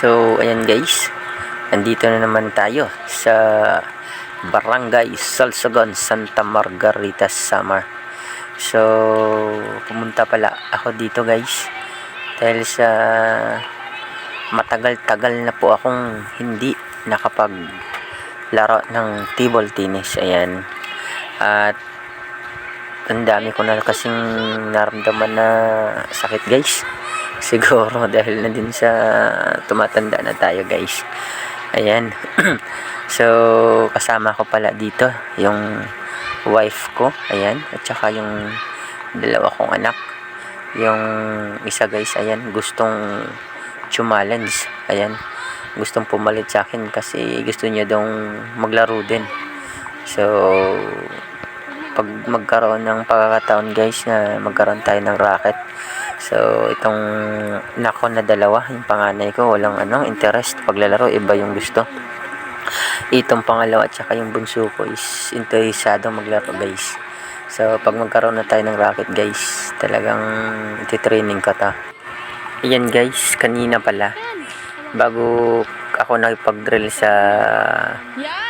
So, ayan guys. Nandito na naman tayo sa Barangay Salsagon, Santa Margarita, Samar. So, pumunta pala ako dito guys. Dahil sa matagal-tagal na po akong hindi nakapag laro ng table tennis. Ayan. At ang dami ko na kasing naramdaman na sakit guys. Siguro dahil na din sa tumatanda na tayo guys. Ayan. so, kasama ko pala dito yung wife ko. Ayan. At saka yung dalawa kong anak. Yung isa guys, ayan, gustong challenge. Ayan. Gustong pumalit sa akin kasi gusto niya daw maglaro din. So, pag magkaroon ng pagkakataon guys na magkaroon tayo ng racket. So itong nako na dalawa yung panganay ko walang ano interest. Paglalaro iba yung gusto. Itong pangalawa at saka yung bunso ko is interesado maglaro guys. So pag magkaroon na tayo ng racket guys talagang ititraining ka ta. Yan guys kanina pala bago ako nakipag-drill sa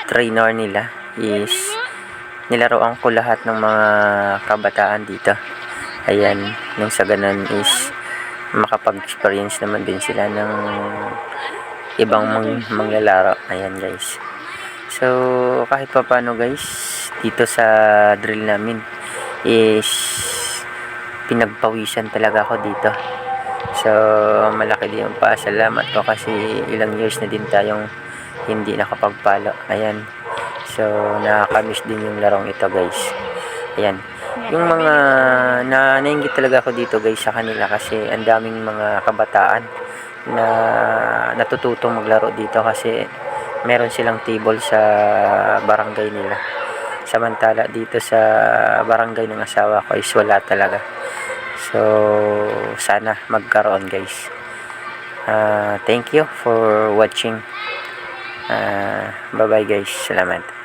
trainer nila is nilaroan ko lahat ng mga kabataan dito. Ayan, nung sa ganun is makapag-experience naman din sila ng ibang mang manglalaro. Ayan guys. So, kahit pa paano guys, dito sa drill namin is pinagpawisan talaga ako dito. So, malaki din yung pasalamat ko kasi ilang years na din tayong hindi nakapagpalo. Ayan. So, nakakamiss din yung larong ito, guys. Ayan. Yung mga na nainggit talaga ako dito, guys, sa kanila kasi ang daming mga kabataan na natututong maglaro dito kasi meron silang table sa barangay nila. Samantala dito sa barangay ng asawa ko is wala talaga. So, sana magkaroon, guys. Ah, thank you for watching. Ah, bye-bye, guys. Salamat.